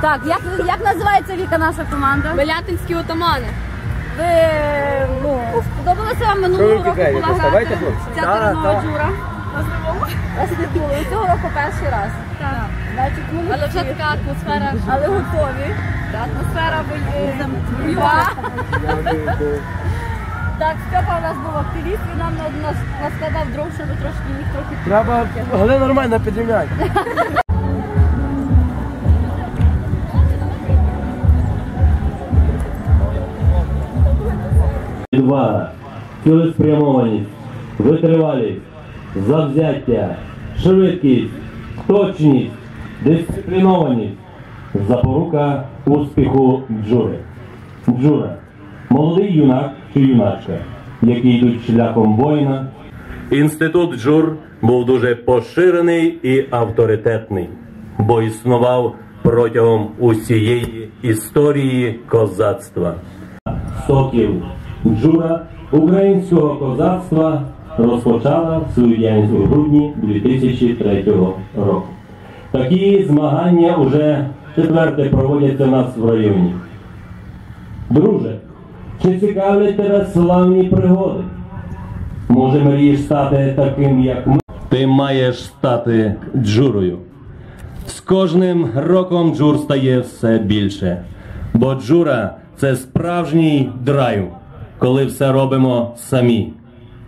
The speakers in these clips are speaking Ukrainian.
Так, як, як називається Віка наша команда? Велятинські отамани. Ви ну, сподобалося вам минулого року була грати ця так. джура? Вас не було. Цього року перший раз. Так. Значить, ну, Але вже така атмосфера. але готові. Атмосфера бойова. Так, Степа у нас був активіст, він нам на- нас наскладав дров, щоб трошки їх трохи Треба але нормально підрівняти. Відвага, цілеспрямованість, витривалість, завзяття, швидкість, точність, дисциплінованість, запорука успіху джури. Джура молодий юнак чи юначка, які йдуть шляхом воїна. Інститут джур був дуже поширений і авторитетний, бо існував протягом усієї історії козацтва. Сокіл Джура українського козацтва розпочала свою діяльність у грудні 2003 року. Такі змагання уже четверте проводяться у нас в районі. Друже, чи цікавлять тебе славні пригоди? Може, мрієш стати таким, як ми? Ти маєш стати джурою. З кожним роком джур стає все більше. Бо джура це справжній драйв, коли все робимо самі,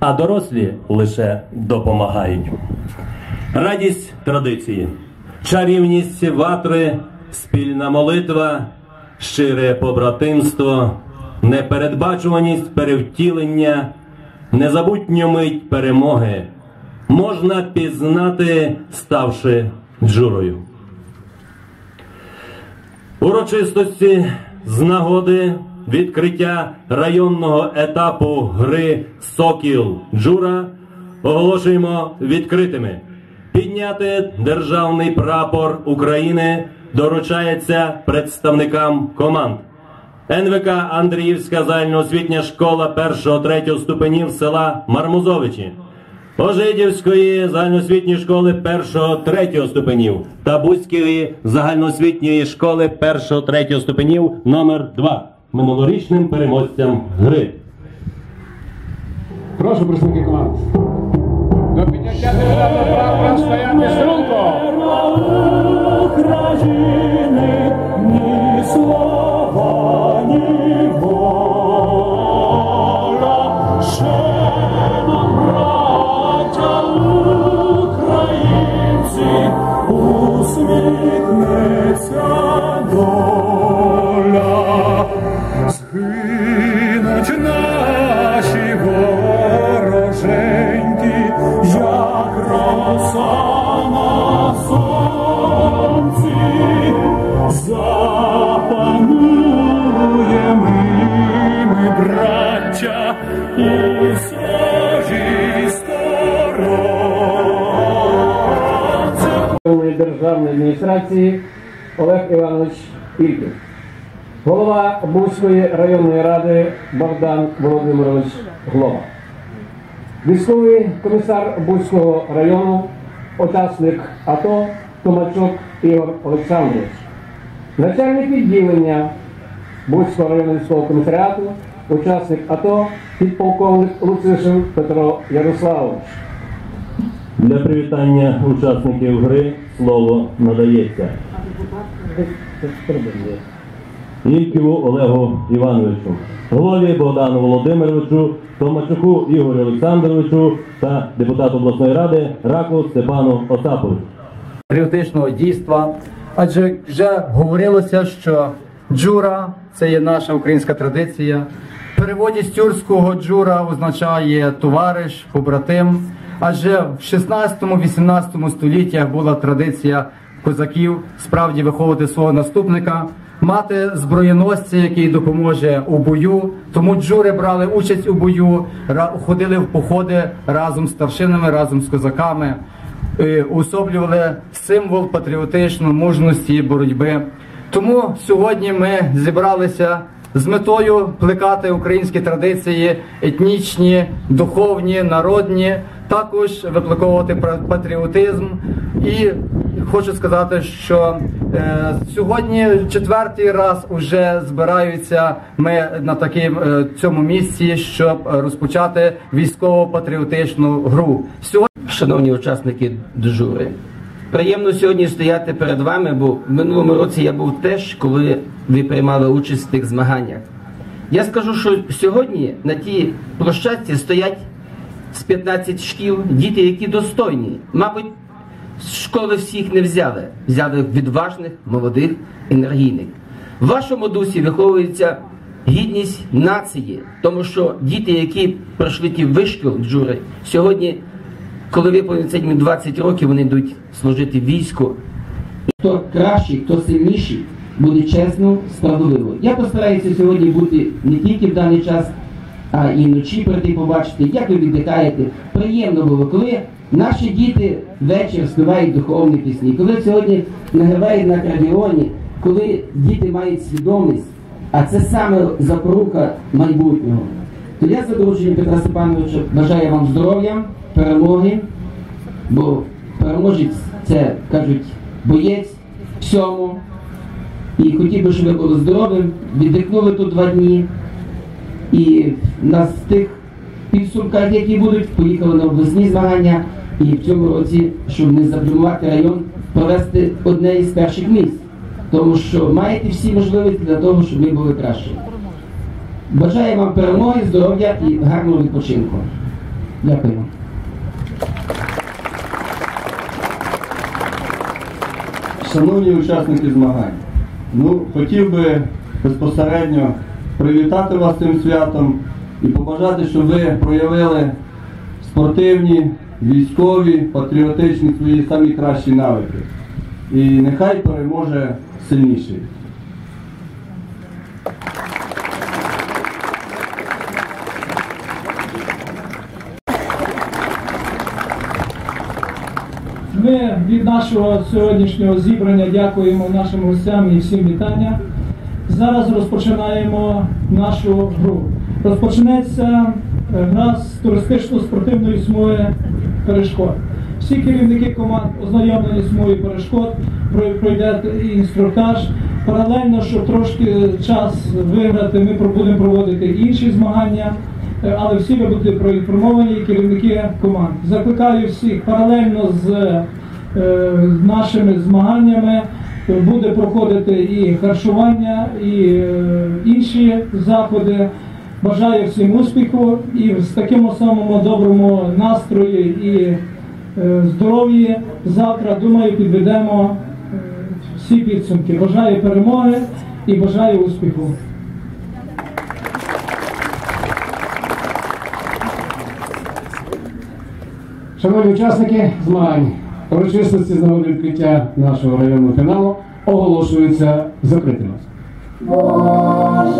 а дорослі лише допомагають. Радість традиції, чарівність ватри, спільна молитва, щире побратимство, непередбачуваність перевтілення, незабутню мить перемоги можна пізнати, ставши джурою. Урочистості з нагоди відкриття районного етапу гри Сокіл Джура оголошуємо відкритими. Підняти державний прапор України доручається представникам команд. НВК Андріївська загальноосвітня школа 1-3 ступенів села Мармузовичі. Ожидівської загальноосвітньої школи 1-3 ступенів та Бузької загальноосвітньої школи 1-3 ступенів номер 2 минулорічним переможцям гри. Прошу представники команд. До підняття депутата прапора стояти струнко. Ільків. Голова Бузької районної ради Богдан Володимирович Глова. Військовий комісар Бузького району, учасник АТО Томачук Ігор Олександрович. Начальник відділення Бузького районного військового комісаріату, учасник АТО, підполковник Луцишин Петро Ярославович. Для привітання учасників гри слово надається Ільківу Олегу Івановичу, голові Богдану Володимировичу, Томачуку Ігорю Олександровичу та депутату обласної ради Раку Степану Остаповичу. патріотичного дійства. Адже вже говорилося, що джура це є наша українська традиція. В переводі з тюркського джура означає товариш, побратим. Адже в 16-18 століттях була традиція козаків справді виховувати свого наступника, мати зброєносця, який допоможе у бою. Тому джури брали участь у бою, ходили в походи разом з старшинами, разом з козаками уособлювали символ патріотичної мужності і боротьби. Тому сьогодні ми зібралися з метою плекати українські традиції, етнічні, духовні, народні, також випликовувати патріотизм і хочу сказати, що е, сьогодні четвертий раз вже збираються ми на таким е, цьому місці, щоб розпочати військово-патріотичну гру. Сьогодні Шановні учасники дежури, приємно сьогодні стояти перед вами, бо в минулому році я був теж, коли ви приймали участь в тих змаганнях. Я скажу, що сьогодні на тій площадці стоять з 15 шкіл діти, які достойні. Мабуть, з школи всіх не взяли. Взяли відважних, молодих, енергійних. В вашому дусі виховується гідність нації, тому що діти, які пройшли ті вишкіл джури, сьогодні, коли виповниться їм 20 років, вони йдуть служити війську. Хто кращий, хто сильніший, буде чесно, справедливо. Я постараюся сьогодні бути не тільки в даний час, а і вночі прийти побачити, як ви віддихаєте. Приємно було, коли наші діти вечір співають духовні пісні, коли сьогодні награвають на акордіоні, коли діти мають свідомість, а це саме запорука майбутнього. То я за дорученням Петра Степановича бажаю вам здоров'я, перемоги, бо переможець це кажуть боєць всьому. І хотів би, щоб ви були здоровим, віддихнули тут два дні. І на тих підсумках, які будуть, поїхали на обласні змагання. І в цьому році, щоб не заплюмувати район, провести одне із перших місць. Тому що маєте всі можливості для того, щоб ви були кращі. Бажаю вам перемоги, здоров'я і гарного відпочинку. Дякую. Шановні учасники змагань, ну хотів би безпосередньо привітати вас цим святом і побажати, щоб ви проявили спортивні, військові, патріотичні свої самі кращі навики. І нехай переможе сильніший. Ми від нашого сьогоднішнього зібрання дякуємо нашим гостям і всім вітання. Зараз розпочинаємо нашу гру. Розпочнеться е, гра з туристично-спортивної смуги перешкод. Всі керівники команд ознайомлені з перешкод, пройде інструктаж. Паралельно, щоб трошки час виграти, ми будемо проводити інші змагання. Е, але всі ви будете проінформовані керівники команд. Закликаю всіх паралельно з е, нашими змаганнями е, буде проходити і харчування, і е, інші заходи. Бажаю всім успіху і з такому самому доброму настрої і е, здоров'ї завтра, думаю, підведемо е, всі підсумки. Бажаю перемоги і бажаю успіху. Шановні учасники змагань, урочистості з нагоди відкриття нашого районного фіналу оголошуються закритими. Там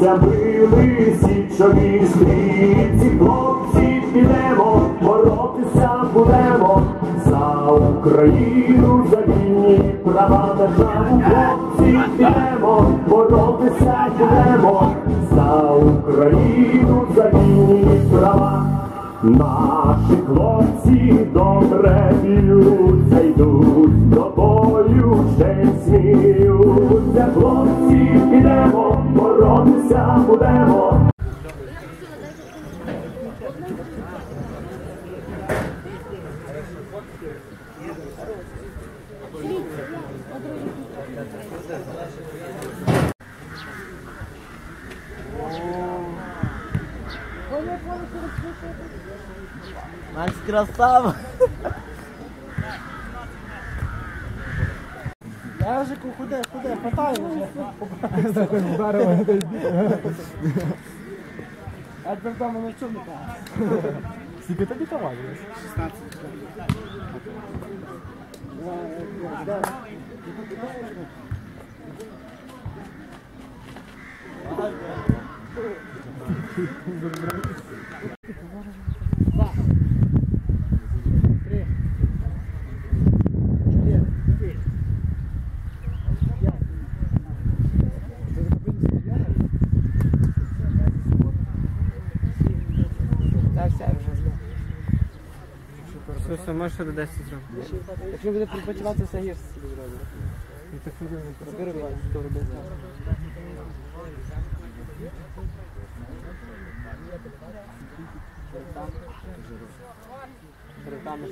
там били січові стрільці, хлопці підемо, боротися будемо. За Україну, за вільні права державу, хлопці підемо, боротися будемо. За Україну, за вільні права. Наші хлопці добре б'ються, йдуть до бою, ще сміються. Хлопці підемо, боротися будемо. Макс красава. Я вже худе, худе, хватаю вже. А тепер там воно чому каже? Скільки тобі команди? 16. Два. Все можеш до зробити. Якщо буде пропочувати, все гірше собі зробити. Роби, то роби. Руками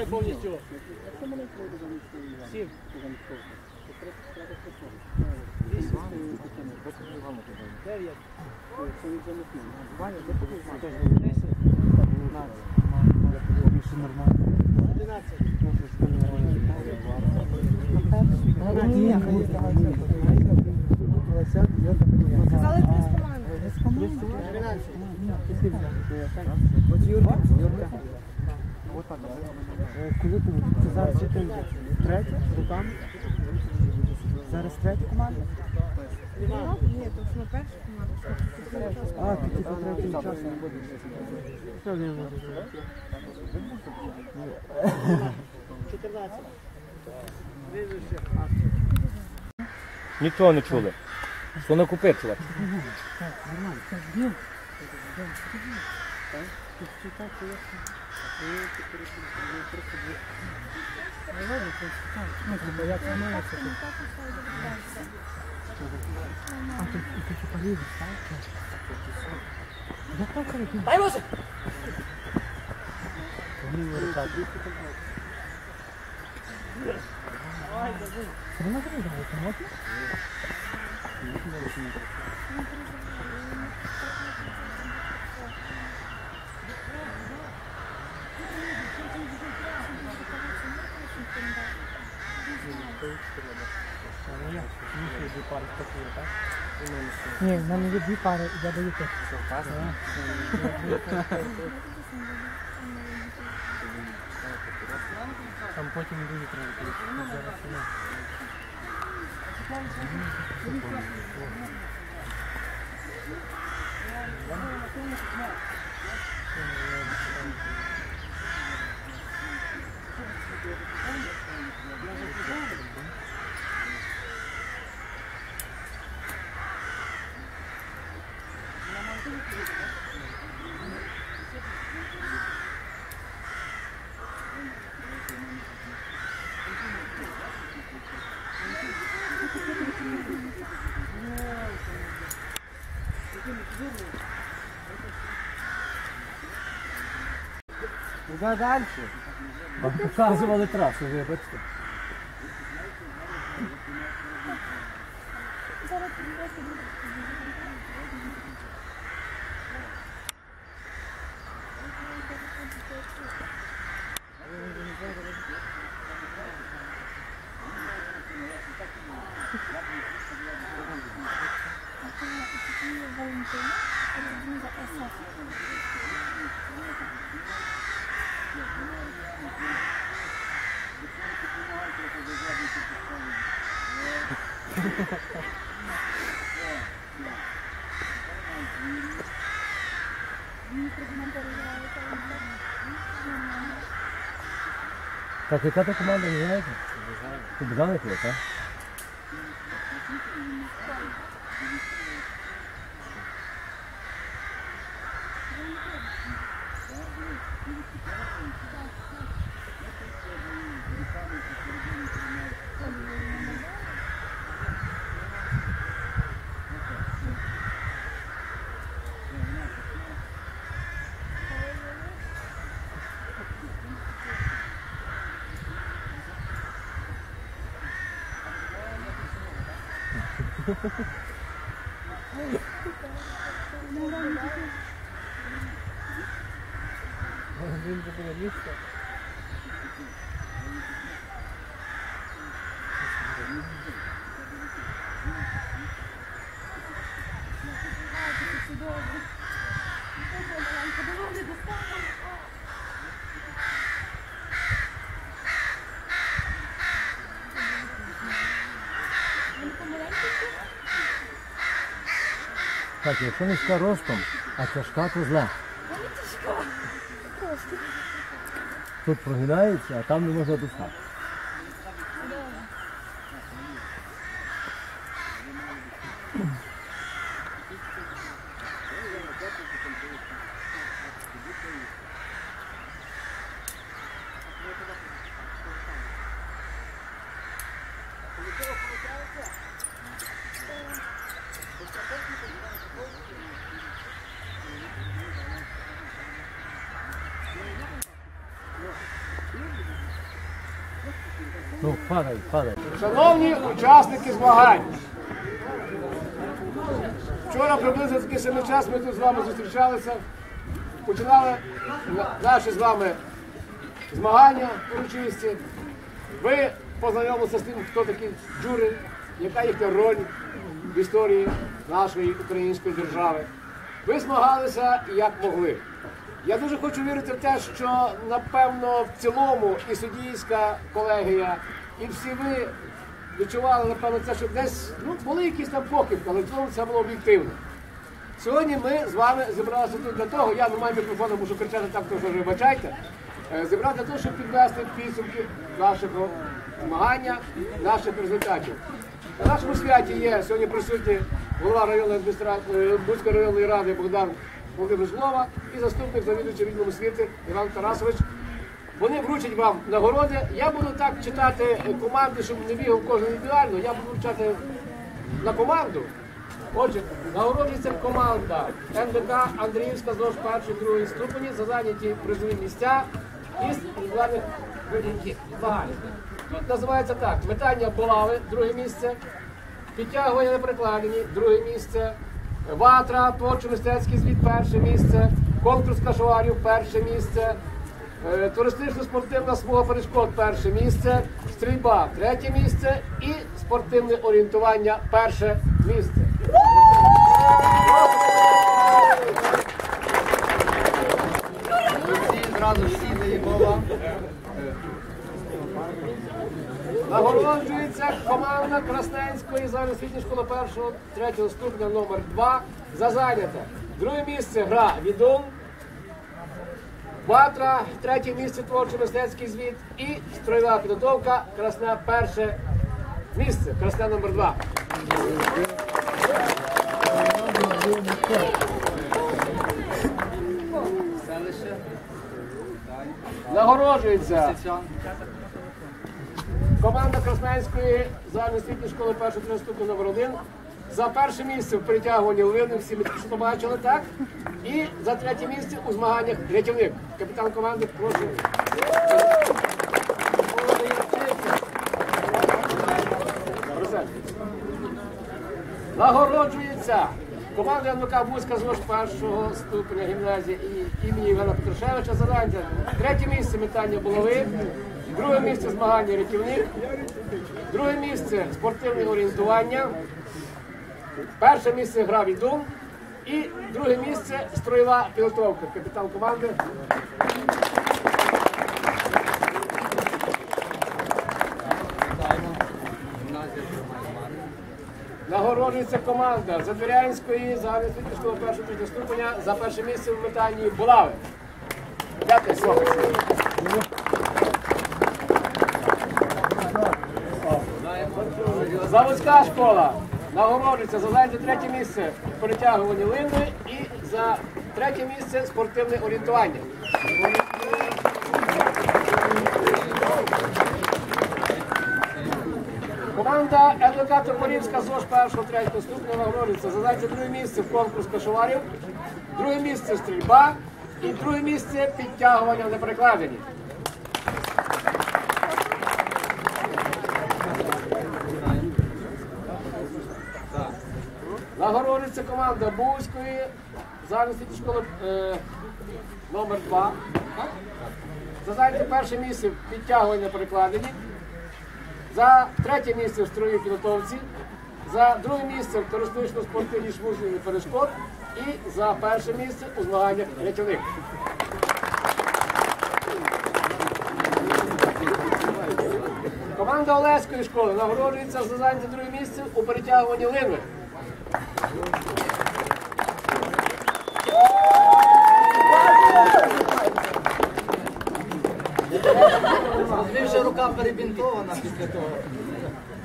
пускай повністю. Сім. Дев'ять. Сказали три з команди. От Юрка, Юрка. От так. Е, Коли ти це зараз вже? Третя, руками? Зараз третя команда? Ні, то ми перша команда. А, ти типу третій час. Що не можеш? Чотирнадцять. Нічого не чули. Що накопичили? Дай Боже! Ні, в мене є дві пари, я даю те. Там потім дуже треба. Зараз не. Куди далі? Вам показували трасу, вибачте. Так, яка то команда не знаєте? Побіжали коли, так? Він журналістка. Так, якщо низька ростом, а тяжка, то зле. Тут прогинається, а там не можна достати. Ну, падай, падай. Шановні учасники змагань, вчора приблизно такий самий час ми тут з вами зустрічалися, починали наші з вами змагання урочисті. Ви познайомилися з тим, хто такі джури, яка їхня роль в історії нашої української держави. Ви змагалися як могли. Я дуже хочу вірити в те, що напевно в цілому і суддійська колегія, і всі ви відчували, напевно, це, що десь ну, були якісь там покидки, але в цілому це було об'єктивно. Сьогодні ми з вами зібралися тут для того, я не маю мікрофону, можу кричати так, то вже вибачайте, е, зібрати для того, щоб підвести підсумки нашого змагання, наших результатів. На нашому святі є сьогодні присутній голова районної адміністрації Буцької районної ради Богдан Володимир Жлова і заступник завідувача відділу освіти Іван Тарасович. Вони вручать вам нагороди. Я буду так читати е, команди, щоб не бігав кожен ідеально. Я буду вручати на команду. Отже, нагороджується команда НДК Андріївська ЗОЖ першої другої ступені за зайняті призові місця із регулярних змагань. Тут називається так: метання булави, друге місце, підтягування на прикладені, друге місце, ватра, творчо-мистецький звіт, перше місце, конкурс кашоварів, перше місце, е, туристично-спортивна смуга перешкод, перше місце, стрільба, третє місце. І спортивне орієнтування, перше місце. Всі зразу всі даємо вам. Нагороджується команда Красненської загальноосвітньої школи першого, третього ступеня номер 2 за зайняте. Друге місце гра відом. Батра, третє місце творчо мистецький звіт і строєва підготовка Красне перше місце. Красне номер 2 Селище. Нагороджується команда Красненської загальноосвітньої школи першого ступеня номер 1 за перше місце в притягуванні львини, всі ми що побачили, так? І за третє місце у змаганнях рятівник. Капітан команди, прошу. Нагороджується команда НВК Бузька з першого ступеня гімназії і імені Івана Петрушевича Задання. Третє місце метання булави, друге місце змагання рятівник, друге місце спортивне орієнтування, перше місце гра відом і друге місце строєва підготовка. Капітан команди. Нагороджується команда Задвірянської загальноосвітньої першого третього ступеня за перше місце в метанні булави. Дякую, Слава. Заводська школа нагороджується за зайняте третє місце в перетягуванні линви і за третє місце спортивне орієнтування. Команда НВК Топорівська ЗОЖ першого третього ступеня нагороджується за зайняте друге місце в конкурс кашоварів, друге місце стрільба і друге місце підтягування в неприкладенні. Нагороджується команда Бузької загальноосвітньої школи е, номер 2 За зайняте перше місце в підтягуванні перекладені. За третє місце в строїй підготовці. За друге місце в туристично-спортивній шмузлі перешкод. І за перше місце у змаганнях рятівник. Команда Олеської школи нагороджується за зайняте друге місце у перетягуванні линви. Перебінтована після того.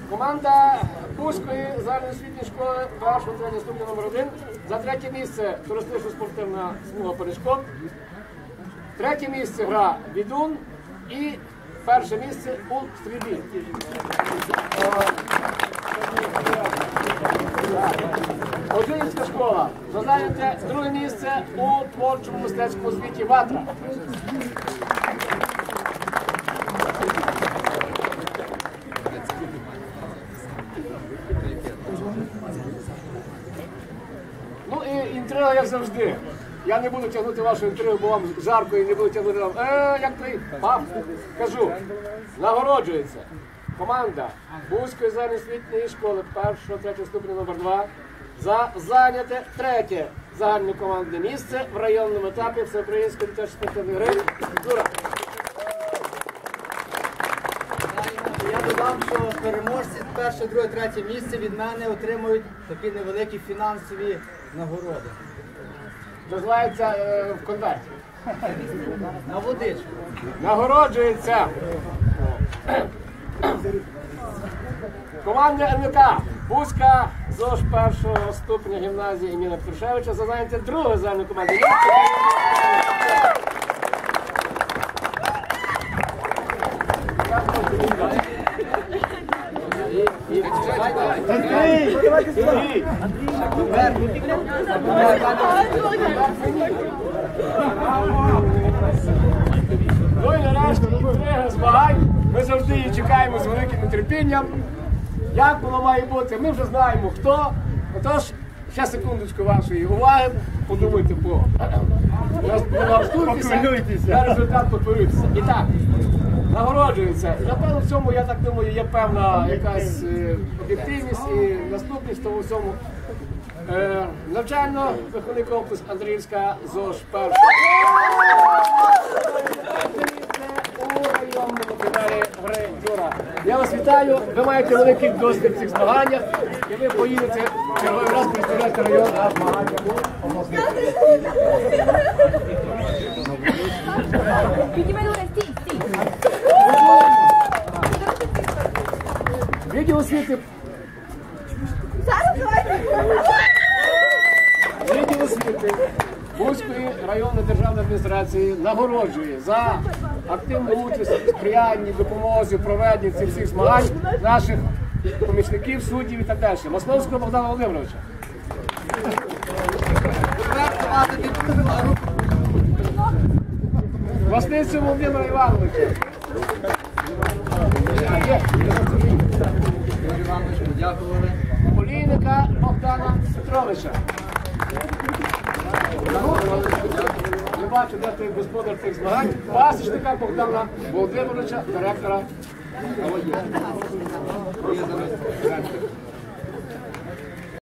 Команда Бузької загальноосвітньої школи першого третього ступеня номер 1 За третє місце туристично-спортивна смуга перешкод. Третє місце гра Відун і перше місце у стрільбі. Ожинська школа. Займаєте друге місце у творчому мистецькому звіті Ватра. Ну і інтрига, як завжди. Я не буду тягнути вашу інтригу, бо вам жарко і не буду тягнути вам. Е, як ти? Пап, кажу, нагороджується команда Бузької загальноосвітньої школи першого, третього ступеня номер 2 за зайняте третє загальне командне місце в районному етапі всеукраїнської дитячої спортивної гри. Юра. Я додам, що переможці перше, друге, третє місце від мене отримують такі невеликі фінансові нагороди. Називається е, в конверті. На водичку. Нагороджується команда НВК Бузька ЗОЖ першого ступеня гімназії імені Петрушевича за заняття другої загальної команди. Ну і нарешті інтрига змагань. Ми завжди її чекаємо з великим нетерпінням. Як воно має бути, ми вже знаємо хто. Отож, ще секундочку вашої уваги. Подумайте по наступитися, на результат потворитися. І так, нагороджується. Напевно в цьому, я так думаю, є певна якась е, об'єктивність і наступність тому всьому. Е, навчально-виховний корпус Андріївська ЗОЖ перша. Я вас вітаю. Ви маєте великий досвід в цих змаганнях, і ви поїдете черговий раз представляти район на змагання. Відділ освіти Зараз давайте. Відділ освіти Бузької районної державної адміністрації нагороджує за активну участь сприянні, допомозі, проведенні цих всіх змагань наших помічників, суддів і так далі. Масновського Богдана Володимировича. Власницю Володимира Івановича. Дякували. Олійника Богдана Петровича. Не бачу, де той господар цих змагань. Пасічника Богдана Володимировича, директора.